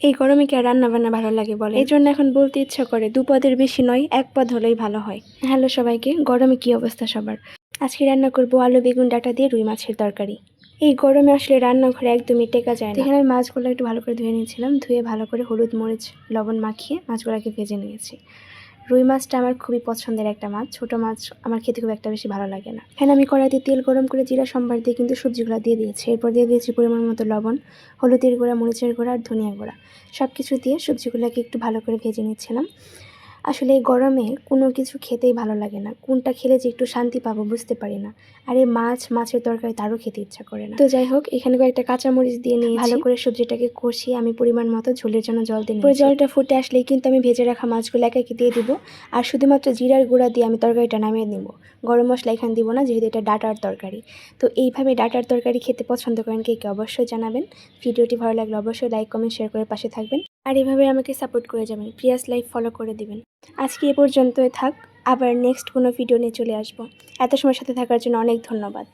এই গরমে কি আর রান্না বান্না ভালো লাগে বলে এই জন্য এখন বলতে ইচ্ছা করে দু পদের বেশি নয় এক পদ হলেই ভালো হয়। হ্যালো সবাইকে গরমে কি অবস্থা সবার? আজকে রান্না করব আলু বেগুন ডাটা দিয়ে রুই মাছের তরকারি। এই গরমে আসলে রান্নাঘরে একদমই টেকা যায় না। এখানে আমি মাছগুলো একটু ভালো করে ধুয়ে নিয়েছিলাম ধুয়ে ভালো করে হলুদ মরিচ লবণ মাখিয়ে মাছগুলোকে ভেজে নিয়েছি। রুই মাছটা আমার খুবই পছন্দের একটা মাছ। ছোট মাছ আমার খেতে খুব একটা বেশি ভালো লাগে না। এখানে আমি কড়াইতে তেল গরম করে জিরা, সম্বার দিয়ে কিন্তু সবজিগুলো দিয়ে দিয়েছি। এরপর দিয়ে দিয়েছি পরিমাণ মতো লবণ, হলুদের গুঁড়া, মরিচের গুঁড়া আর ধনিয়া গুঁড়া। সব কিছু দিয়ে সবজিগুলোকে একটু ভালো করে ভেজে নিচ্ছিলাম। আসলে এই গরমে কোনো কিছু খেতেই ভালো লাগে না। কোনটা খেলে যে একটু শান্তি পাবো বুঝতে পারি না। আর এই মাছ মাছের তরকারি তারও খেতে ইচ্ছা করে না। তো যাই হোক এখানে কয়েকটা কাঁচামরিচ দিয়ে নিয়ে ভালো করে সবজিটাকে কষিয়ে আমি পরিমাণ মতো ঝোলের জন্য জল দিয়ে নিয়েছি। জলটা ফুটে আসলেই কিন্তু আমি ভেজে রাখা মাছগুলো একে একে দিয়ে দিব। আর শুধুমাত্র জিরার গুঁড়া দিয়ে আমি তরকারিটা নামিয়ে নিব। গরম মশলা এখানে দিব না যেহেতু এটা ডাটার তরকারি। তো এইভাবে ডাটার তরকারি খেতে পছন্দ করেন কে কে অবশ্যই জানাবেন। ভিডিওটি ভালো লাগলে অবশ্যই লাইক কমেন্ট শেয়ার করে পাশে থাকবেন। আর এভাবে আমাকে সাপোর্ট করে যাবেন। প্রিয়াস লাইফ ফলো করে দিবেন। আজকে এ পর্যন্তই থাক, আবার নেক্সট কোনো ভিডিও নিয়ে চলে আসব। এত সময় সাথে থাকার জন্য অনেক ধন্যবাদ।